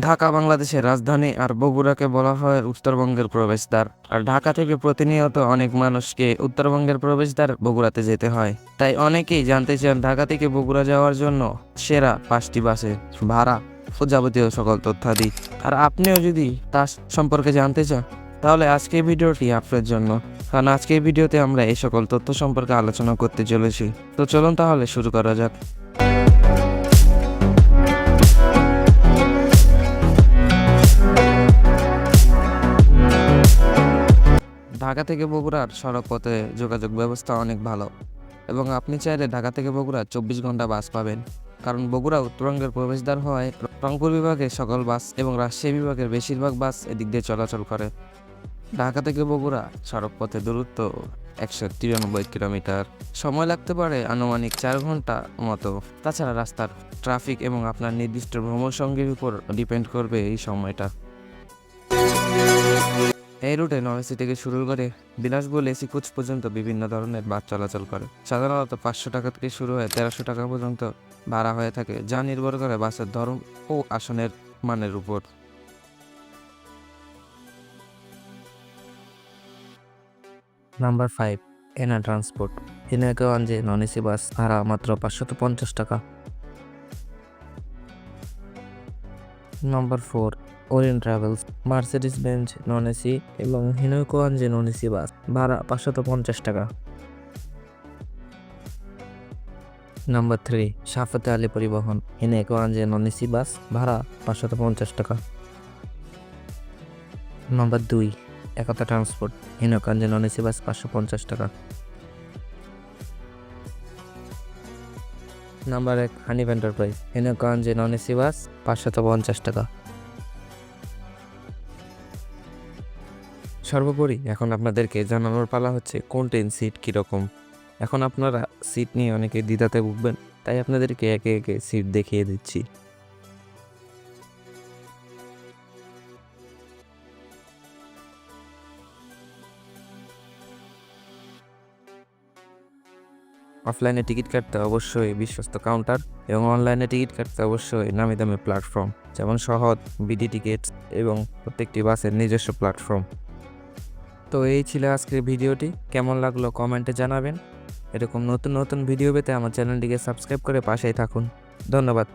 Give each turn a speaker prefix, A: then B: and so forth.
A: ঢাকা, বাংলাদেশের রাজধানী আর বগুড়াকে বলা হয় উত্তরবঙ্গের প্রবেশদ্বার। আর ঢাকা থেকে প্রতিনিয়ত অনেক মানুষকে উত্তরবঙ্গের প্রবেশদ্বার বগুড়াতে যেতে হয়। তাই অনেকেই জানতে চান ঢাকা থেকে বগুড়া যাওয়ার জন্য সেরা পাঁচটি বাসে ভাড়া ও যাবতীয় সকল তথ্যাদি। আর আপনিও যদি তা সম্পর্কে জানতে চান, তাহলে আজকে ভিডিওটি আপনার জন্য। কারণ আজকে ভিডিওতে আমরা এই সকল তথ্য সম্পর্কে আলোচনা করতে চলেছি। তো চলুন তাহলে শুরু করা যাক। ঢাকা থেকে বগুড়ার সড়ক পথে যোগাযোগ ব্যবস্থা অনেক ভালো এবং আপনি চাইলে ঢাকা থেকে বগুড়া চব্বিশ ঘণ্টা বাস পাবেন। কারণ বগুড়া উত্তরবঙ্গের প্রবেশদ্বার হওয়ায় রংপুর বিভাগের সকল বাস এবং রাজশাহী বিভাগের বেশিরভাগ বাস এদিক দিয়ে চলাচল করে। ঢাকা থেকে বগুড়া সড়ক পথে দূরত্ব একশো তিরানব্বই কিলোমিটার। সময় লাগতে পারে আনুমানিক চার ঘণ্টা মতো। তাছাড়া রাস্তার ট্রাফিক এবং আপনার নির্দিষ্ট ভ্রমণ সঙ্গীর উপর ডিপেন্ড করবে এই সময়টা। এই রুটে নয়সি থেকে শুরু করে বিলাসবহুল এসি কোচ পর্যন্ত বিভিন্ন ধরনের বাস চলাচল করে। সাধারণত পাঁচশো টাকা থেকে শুরু হয়ে তেরোশো টাকা পর্যন্ত ভাড়া হয়ে থাকে, যা নির্ভর করে বাসের ধরন ও আসনের মানের উপর। Number five, Ena transport. হিনাগঞ্জে non AC bus ভাড়া মাত্র পাঁচশত পঞ্চাশ টাকা। Number four Orient travels Mercedes Benz non AC এবং হিনোকোয়াঞ্জে নন এসি বাস ভাড়া পাঁচশত পঞ্চাশ টাকা। নাম্বার থ্রি সাফাতে আলী পরিবহন হিনেকোয়াঞ্জে নন এসি বাস ভাড়া পাঁচশত পঞ্চাশ টাকা। নাম্বার দুই, একতা ট্রান্সপোর্ট হিনকাঞ্জে নন এসি বাস পাঁচশো পঞ্চাশ টাকা। নাম্বার এক হানিফ এন্টারপ্রাইজ হিনকাঞ্জে নন এসি বাস পাঁচশত পঞ্চাশ টাকা। সর্বোপরি এখন আপনাদেরকে জানানোর পালা হচ্ছে কোন ট্রেন সিট কীরকম? এখন আপনারা সিট নিয়ে অনেকে দ্বিধাতে ভুগবেন, তাই আপনাদেরকে একে একে সিট দেখিয়ে দিচ্ছি। অফলাইনে টিকিট কাটতে অবশ্যই বিশ্বস্ত কাউন্টার এবং অনলাইনে টিকিট কাটতে অবশ্যই নামি দামি প্ল্যাটফর্ম যেমন সহজ বিডি টিকিট এবং প্রত্যেকটি বাসের নিজস্ব প্ল্যাটফর্ম তো এই ছিল আজকের ভিডিওটি। কেমন লাগল কমেন্টে জানাবেন। এরকম নতুন নতুন ভিডিও পেতে আমার চ্যানেলটিকে সাবস্ক্রাইব করে পাশেই থাকুন। ধন্যবাদ।